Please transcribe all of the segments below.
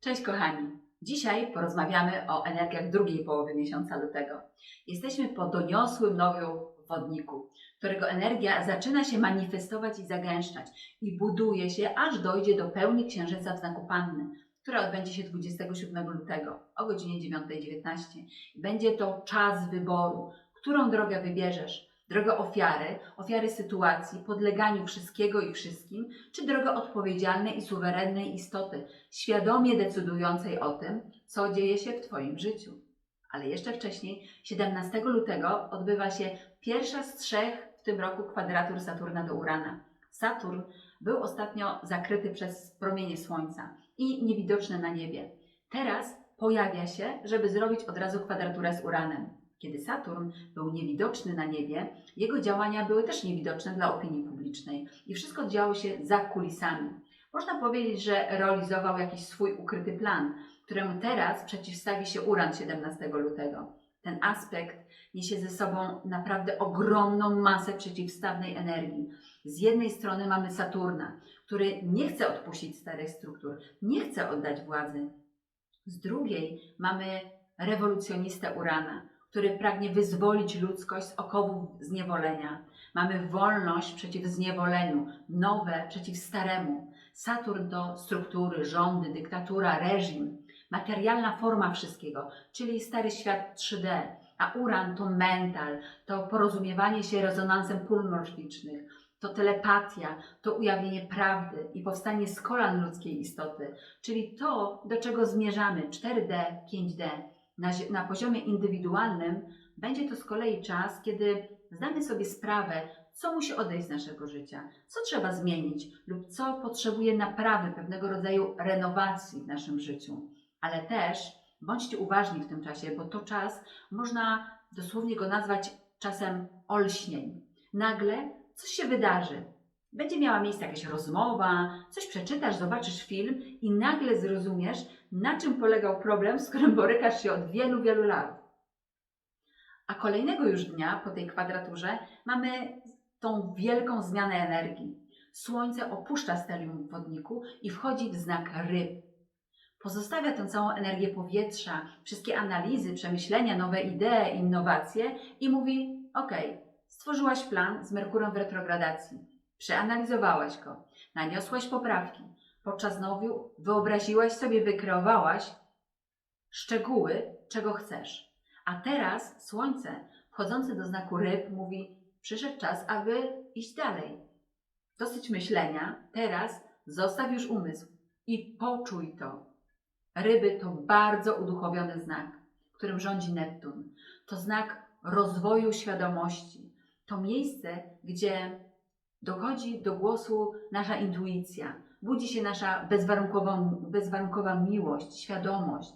Cześć kochani! Dzisiaj porozmawiamy o energiach drugiej połowy miesiąca lutego. Jesteśmy po doniosłym nowiu wodniku, którego energia zaczyna się manifestować i zagęszczać i buduje się, aż dojdzie do pełni księżyca w znaku Panny, która odbędzie się 27 lutego o godzinie 9.19. Będzie to czas wyboru, którą drogę wybierzesz. Drogę ofiary, ofiary sytuacji, podleganiu wszystkiego i wszystkim, czy drogę odpowiedzialnej i suwerennej istoty, świadomie decydującej o tym, co dzieje się w Twoim życiu. Ale jeszcze wcześniej, 17 lutego, odbywa się pierwsza z trzech w tym roku kwadratur Saturna do Urana. Saturn był ostatnio zakryty przez promienie Słońca i niewidoczny na niebie. Teraz pojawia się, żeby zrobić od razu kwadraturę z Uranem. Kiedy Saturn był niewidoczny na niebie, jego działania były też niewidoczne dla opinii publicznej i wszystko działo się za kulisami. Można powiedzieć, że realizował jakiś swój ukryty plan, któremu teraz przeciwstawi się Uran 17 lutego. Ten aspekt niesie ze sobą naprawdę ogromną masę przeciwstawnej energii. Z jednej strony mamy Saturna, który nie chce odpuścić starych struktur, nie chce oddać władzy. Z drugiej mamy rewolucjonistę Urana, który pragnie wyzwolić ludzkość z okowów zniewolenia. Mamy wolność przeciw zniewoleniu, nowe przeciw staremu. Saturn to struktury, rządy, dyktatura, reżim, materialna forma wszystkiego, czyli stary świat 3D, a Uran to mental, to porozumiewanie się rezonansem pól morficznych, to telepatia, to ujawnienie prawdy i powstanie z kolan ludzkiej istoty, czyli to, do czego zmierzamy 4D, 5D. Na, na poziomie indywidualnym będzie to z kolei czas, kiedy zdamy sobie sprawę, co musi odejść z naszego życia, co trzeba zmienić lub co potrzebuje naprawy, pewnego rodzaju renowacji w naszym życiu. Ale też bądźcie uważni w tym czasie, bo to czas, można dosłownie go nazwać czasem olśnień. Nagle coś się wydarzy. Będzie miała miejsce jakaś rozmowa, coś przeczytasz, zobaczysz film i nagle zrozumiesz, na czym polegał problem, z którym borykasz się od wielu, wielu lat. A kolejnego już dnia po tej kwadraturze mamy tą wielką zmianę energii. Słońce opuszcza stelium wodniku i wchodzi w znak ryb. Pozostawia tę całą energię powietrza, wszystkie analizy, przemyślenia, nowe idee, innowacje i mówi: OK, stworzyłaś plan z Merkurem w retrogradacji, przeanalizowałaś go, naniosłaś poprawki, podczas nowiu wyobraziłaś sobie, wykreowałaś szczegóły, czego chcesz. A teraz Słońce, wchodzące do znaku ryb, mówi: Przyszedł czas, aby iść dalej. Dosyć myślenia, teraz zostaw już umysł i poczuj to. Ryby to bardzo uduchowiony znak, którym rządzi Neptun. To znak rozwoju świadomości. To miejsce, gdzie dochodzi do głosu nasza intuicja, budzi się nasza bezwarunkowa, bezwarunkowa miłość, świadomość.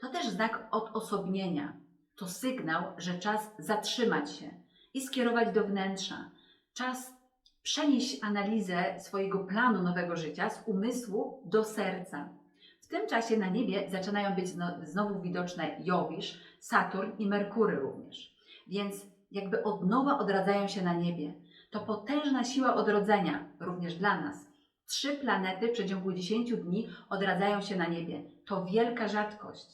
To też znak odosobnienia. To sygnał, że czas zatrzymać się i skierować do wnętrza. Czas przenieść analizę swojego planu nowego życia z umysłu do serca. W tym czasie na niebie zaczynają być zno- znowu widoczne Jowisz, Saturn i Merkury również. Więc jakby od nowa odradzają się na niebie. To potężna siła odrodzenia, również dla nas. Trzy planety w przeciągu 10 dni odradzają się na niebie. To wielka rzadkość.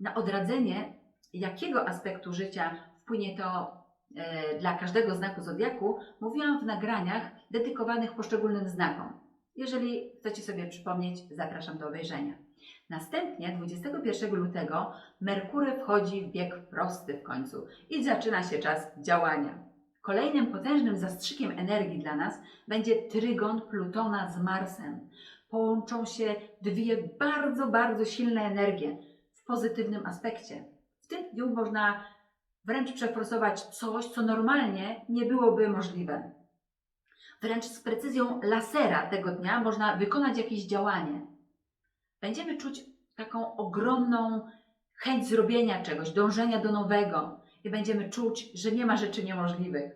Na odradzenie jakiego aspektu życia wpłynie to e, dla każdego znaku zodiaku, mówiłam w nagraniach dedykowanych poszczególnym znakom. Jeżeli chcecie sobie przypomnieć, zapraszam do obejrzenia. Następnie 21 lutego Merkury wchodzi w bieg prosty w końcu i zaczyna się czas działania. Kolejnym potężnym zastrzykiem energii dla nas będzie trygon Plutona z Marsem. Połączą się dwie bardzo, bardzo silne energie w pozytywnym aspekcie. W tym dniu można wręcz przeforsować coś, co normalnie nie byłoby możliwe. Wręcz z precyzją lasera tego dnia można wykonać jakieś działanie. Będziemy czuć taką ogromną chęć zrobienia czegoś, dążenia do nowego i będziemy czuć, że nie ma rzeczy niemożliwych.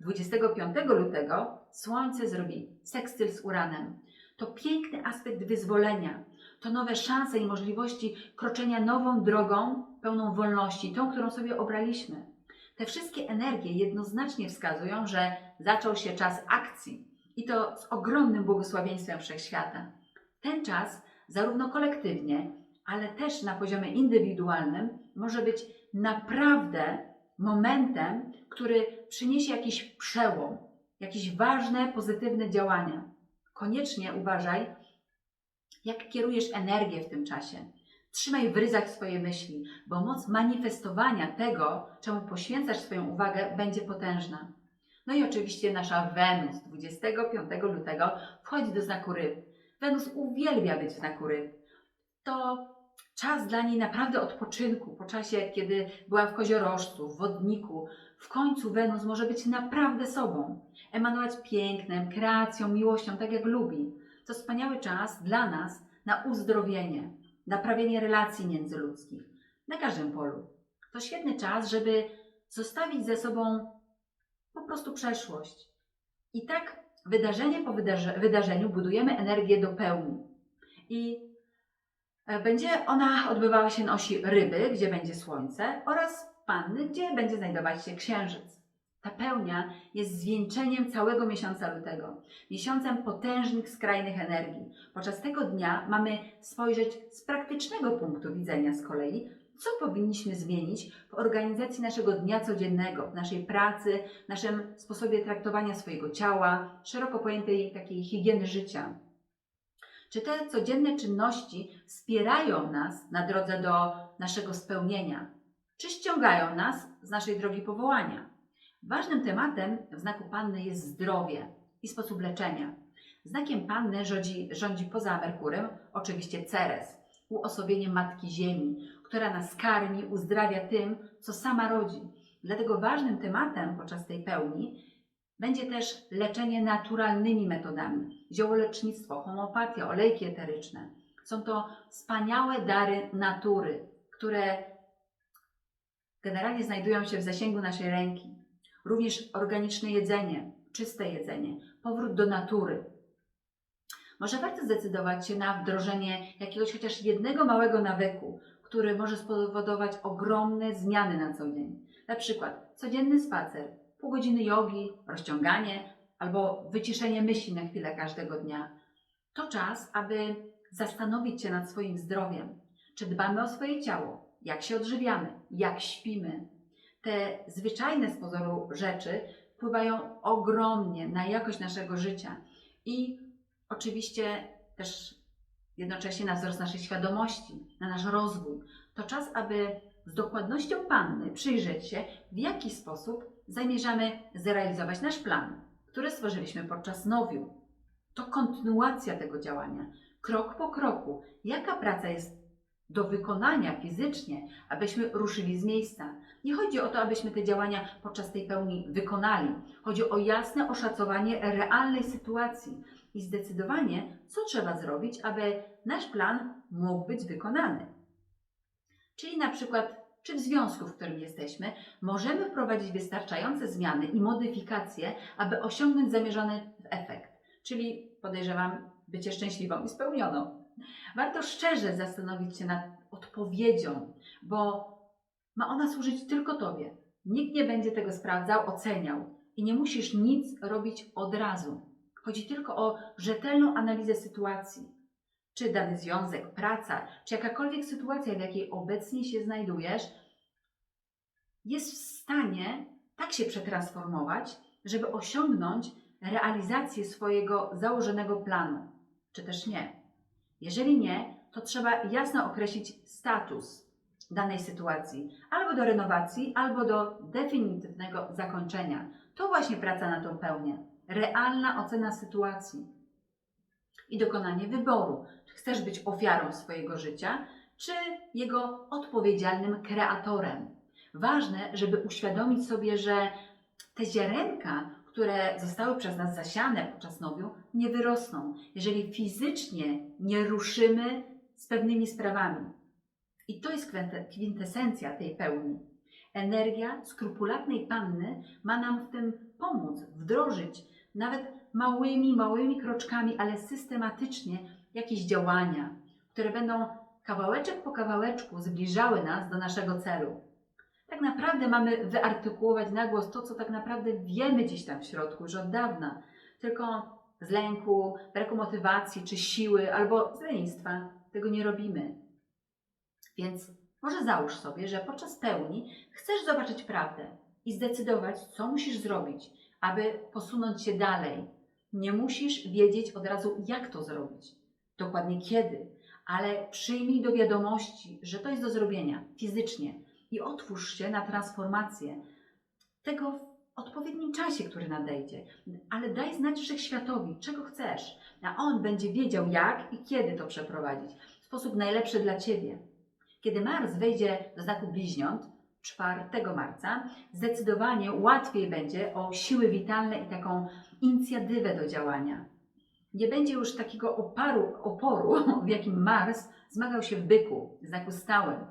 25 lutego Słońce zrobi sekstyl z Uranem. To piękny aspekt wyzwolenia. To nowe szanse i możliwości kroczenia nową drogą, pełną wolności, tą, którą sobie obraliśmy. Te wszystkie energie jednoznacznie wskazują, że zaczął się czas akcji i to z ogromnym błogosławieństwem wszechświata. Ten czas zarówno kolektywnie, ale też na poziomie indywidualnym, może być naprawdę momentem, który przyniesie jakiś przełom, jakieś ważne, pozytywne działania. Koniecznie uważaj, jak kierujesz energię w tym czasie. Trzymaj w ryzach swoje myśli, bo moc manifestowania tego, czemu poświęcasz swoją uwagę, będzie potężna. No i oczywiście nasza Wenus 25 lutego wchodzi do znaku ryb. Wenus uwielbia być w znaku ryb. To czas dla niej naprawdę odpoczynku. Po czasie, kiedy była w koziorożcu, w wodniku, w końcu Wenus może być naprawdę sobą. Emanować pięknem, kreacją, miłością, tak jak lubi. To wspaniały czas dla nas na uzdrowienie, naprawienie relacji międzyludzkich na każdym polu. To świetny czas, żeby zostawić ze sobą po prostu przeszłość. I tak wydarzenie po wydarze- wydarzeniu budujemy energię do pełni. I będzie ona odbywała się na osi ryby, gdzie będzie słońce, oraz panny, gdzie będzie znajdować się księżyc. Ta pełnia jest zwieńczeniem całego miesiąca lutego, miesiącem potężnych, skrajnych energii. Podczas tego dnia mamy spojrzeć z praktycznego punktu widzenia z kolei, co powinniśmy zmienić w organizacji naszego dnia codziennego, w naszej pracy, w naszym sposobie traktowania swojego ciała, szeroko pojętej takiej higieny życia. Czy te codzienne czynności wspierają nas na drodze do naszego spełnienia? Czy ściągają nas z naszej drogi powołania? Ważnym tematem w znaku Panny jest zdrowie i sposób leczenia. Znakiem Panny rządzi, rządzi poza Merkurem oczywiście Ceres, uosobienie Matki Ziemi, która nas karmi, uzdrawia tym, co sama rodzi. Dlatego ważnym tematem podczas tej pełni będzie też leczenie naturalnymi metodami. Ziołolecznictwo, homeopatia, olejki eteryczne. Są to wspaniałe dary natury, które generalnie znajdują się w zasięgu naszej ręki. Również organiczne jedzenie, czyste jedzenie, powrót do natury. Może warto zdecydować się na wdrożenie jakiegoś chociaż jednego małego nawyku, który może spowodować ogromne zmiany na co dzień. Na przykład codzienny spacer, pół godziny jogi, rozciąganie albo wyciszenie myśli na chwilę każdego dnia. To czas, aby zastanowić się nad swoim zdrowiem. Czy dbamy o swoje ciało? Jak się odżywiamy? Jak śpimy? Te zwyczajne z pozoru rzeczy wpływają ogromnie na jakość naszego życia i oczywiście też jednocześnie na wzrost naszej świadomości, na nasz rozwój. To czas, aby z dokładnością Panny przyjrzeć się, w jaki sposób zamierzamy zrealizować nasz plan, który stworzyliśmy podczas nowiu. To kontynuacja tego działania, krok po kroku. Jaka praca jest do wykonania fizycznie, abyśmy ruszyli z miejsca. Nie chodzi o to, abyśmy te działania podczas tej pełni wykonali. Chodzi o jasne oszacowanie realnej sytuacji i zdecydowanie, co trzeba zrobić, aby nasz plan mógł być wykonany. Czyli na przykład, czy w związku, w którym jesteśmy, możemy wprowadzić wystarczające zmiany i modyfikacje, aby osiągnąć zamierzony efekt, czyli podejrzewam bycie szczęśliwą i spełnioną. Warto szczerze zastanowić się nad odpowiedzią, bo ma ona służyć tylko Tobie. Nikt nie będzie tego sprawdzał, oceniał i nie musisz nic robić od razu. Chodzi tylko o rzetelną analizę sytuacji. Czy dany związek, praca, czy jakakolwiek sytuacja, w jakiej obecnie się znajdujesz, jest w stanie tak się przetransformować, żeby osiągnąć realizację swojego założonego planu, czy też nie. Jeżeli nie, to trzeba jasno określić status danej sytuacji, albo do renowacji, albo do definitywnego zakończenia. To właśnie praca na tą pełnię. Realna ocena sytuacji i dokonanie wyboru. Czy chcesz być ofiarą swojego życia, czy jego odpowiedzialnym kreatorem. Ważne, żeby uświadomić sobie, że te ziarenka, które zostały przez nas zasiane podczas nowiu, nie wyrosną, jeżeli fizycznie nie ruszymy z pewnymi sprawami. I to jest kwinte- kwintesencja tej pełni. Energia skrupulatnej panny ma nam w tym pomóc, wdrożyć nawet małymi, małymi kroczkami, ale systematycznie jakieś działania, które będą kawałeczek po kawałeczku zbliżały nas do naszego celu. Tak naprawdę mamy wyartykułować na głos to, co tak naprawdę wiemy gdzieś tam w środku już od dawna. Tylko z lęku, braku motywacji czy siły albo z lenistwa tego nie robimy. Więc może załóż sobie, że podczas pełni chcesz zobaczyć prawdę i zdecydować, co musisz zrobić, aby posunąć się dalej. Nie musisz wiedzieć od razu, jak to zrobić, dokładnie kiedy, ale przyjmij do wiadomości, że to jest do zrobienia fizycznie i otwórz się na transformację tego w odpowiednim czasie, który nadejdzie. Ale daj znać wszechświatowi, czego chcesz, a on będzie wiedział, jak i kiedy to przeprowadzić w sposób najlepszy dla ciebie. Kiedy Mars wejdzie do znaku bliźniąt 4 marca, zdecydowanie łatwiej będzie o siły witalne i taką inicjatywę do działania. Nie będzie już takiego oparu, oporu, w jakim Mars zmagał się w byku, znaku stałym.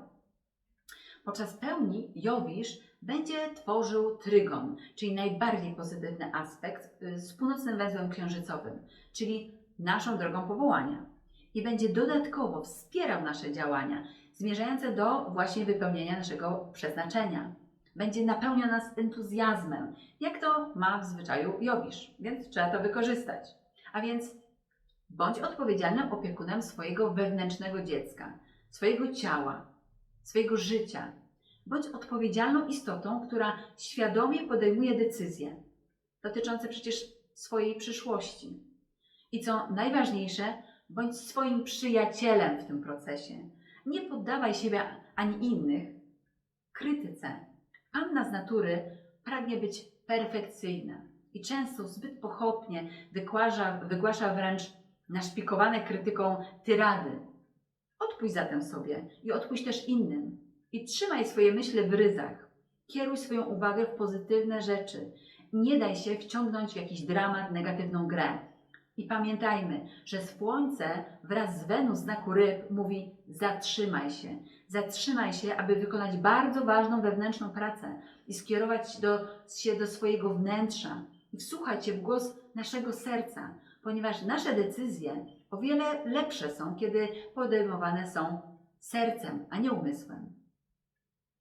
Podczas pełni Jowisz będzie tworzył trygon, czyli najbardziej pozytywny aspekt y, z północnym węzłem księżycowym, czyli naszą drogą powołania. I będzie dodatkowo wspierał nasze działania, zmierzające do właśnie wypełnienia naszego przeznaczenia. Będzie napełniał nas entuzjazmem, jak to ma w zwyczaju Jowisz, więc trzeba to wykorzystać. A więc bądź odpowiedzialnym opiekunem swojego wewnętrznego dziecka, swojego ciała, swojego życia. Bądź odpowiedzialną istotą, która świadomie podejmuje decyzje dotyczące przecież swojej przyszłości. I co najważniejsze, bądź swoim przyjacielem w tym procesie. Nie poddawaj siebie ani innych krytyce. Panna z natury pragnie być perfekcyjna i często zbyt pochopnie wygłasza, wygłasza wręcz naszpikowane krytyką tyrady. Odpuść zatem sobie i odpuść też innym. I trzymaj swoje myśli w ryzach. Kieruj swoją uwagę w pozytywne rzeczy. Nie daj się wciągnąć w jakiś dramat, negatywną grę. I pamiętajmy, że Słońce wraz z Wenus znaku ryb mówi zatrzymaj się. Zatrzymaj się, aby wykonać bardzo ważną wewnętrzną pracę i skierować do, się do swojego wnętrza i wsłuchać się w głos naszego serca, ponieważ nasze decyzje o wiele lepsze są, kiedy podejmowane są sercem, a nie umysłem.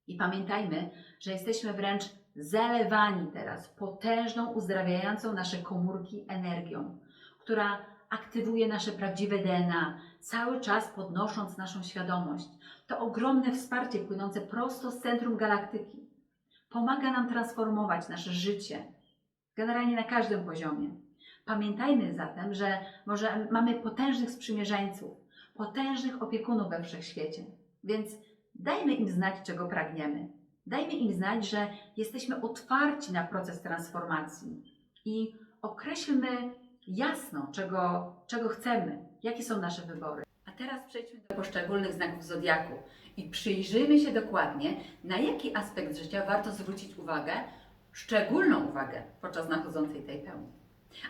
I pamiętajmy, że jesteśmy wręcz zalewani teraz potężną, uzdrawiającą nasze komórki energią, która aktywuje nasze prawdziwe DNA, cały czas podnosząc naszą świadomość. To ogromne wsparcie płynące prosto z centrum galaktyki. Pomaga nam transformować nasze życie, generalnie na każdym poziomie. Pamiętajmy zatem, że może mamy potężnych sprzymierzeńców, potężnych opiekunów we wszechświecie, więc dajmy im znać, czego pragniemy. Dajmy im znać, że jesteśmy otwarci na proces transformacji i określmy jasno, czego, czego chcemy, jakie są nasze wybory. A teraz przejdźmy do poszczególnych znaków zodiaku i przyjrzyjmy się dokładnie, na jaki aspekt życia warto zwrócić uwagę, szczególną uwagę podczas nachodzącej tej pełni.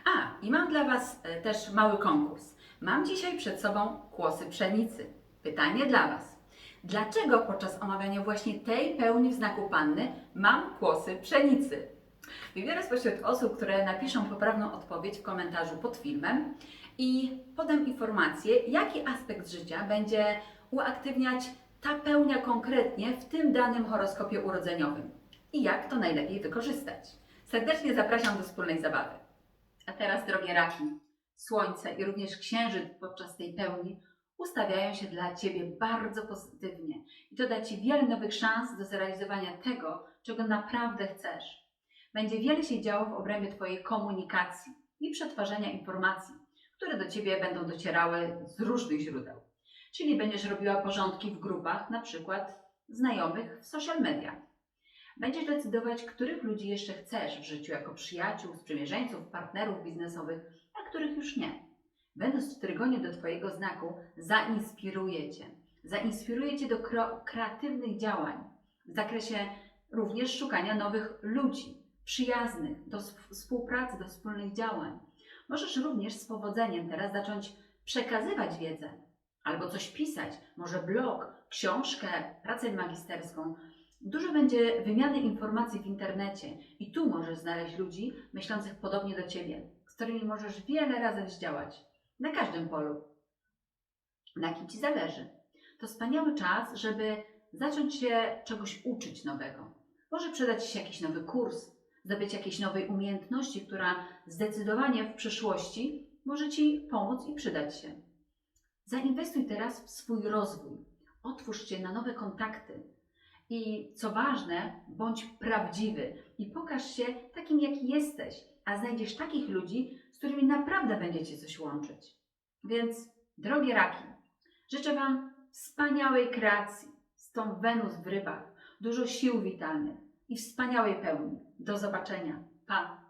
A, i mam dla Was e, też mały konkurs. Mam dzisiaj przed sobą kłosy pszenicy. Pytanie dla Was. Dlaczego podczas omawiania właśnie tej pełni w znaku panny mam kłosy pszenicy? Wybiorę spośród osób, które napiszą poprawną odpowiedź w komentarzu pod filmem i podam informację, jaki aspekt życia będzie uaktywniać ta pełnia konkretnie w tym danym horoskopie urodzeniowym i jak to najlepiej wykorzystać. Serdecznie zapraszam do wspólnej zabawy. A teraz, drogie raki, Słońce i również Księżyc podczas tej pełni ustawiają się dla Ciebie bardzo pozytywnie i to da Ci wiele nowych szans do zrealizowania tego, czego naprawdę chcesz. Będzie wiele się działo w obrębie Twojej komunikacji i przetwarzania informacji, które do Ciebie będą docierały z różnych źródeł. Czyli będziesz robiła porządki w grupach, na przykład znajomych w social mediach. Będziesz decydować, których ludzi jeszcze chcesz w życiu jako przyjaciół, sprzymierzeńców, partnerów biznesowych, a których już nie. Będąc w trygonie do Twojego znaku, zainspiruje Cię. Zainspiruje Cię do kreatywnych działań w zakresie również szukania nowych ludzi, przyjaznych, do sp- współpracy, do wspólnych działań. Możesz również z powodzeniem teraz zacząć przekazywać wiedzę albo coś pisać, może blog, książkę, pracę magisterską. Dużo będzie wymiany informacji w internecie i tu możesz znaleźć ludzi myślących podobnie do Ciebie, z którymi możesz wiele razem zdziałać, na każdym polu, na kim Ci zależy. To wspaniały czas, żeby zacząć się czegoś uczyć nowego. Może przydać się jakiś nowy kurs, zdobyć jakiejś nowej umiejętności, która zdecydowanie w przyszłości może Ci pomóc i przydać się. Zainwestuj teraz w swój rozwój. Otwórz się na nowe kontakty. I co ważne, bądź prawdziwy i pokaż się takim, jaki jesteś, a znajdziesz takich ludzi, z którymi naprawdę będziecie coś łączyć. Więc, drogie raki, życzę Wam wspaniałej kreacji z tą Wenus w rybach, dużo sił witalnych i wspaniałej pełni. Do zobaczenia. Pa!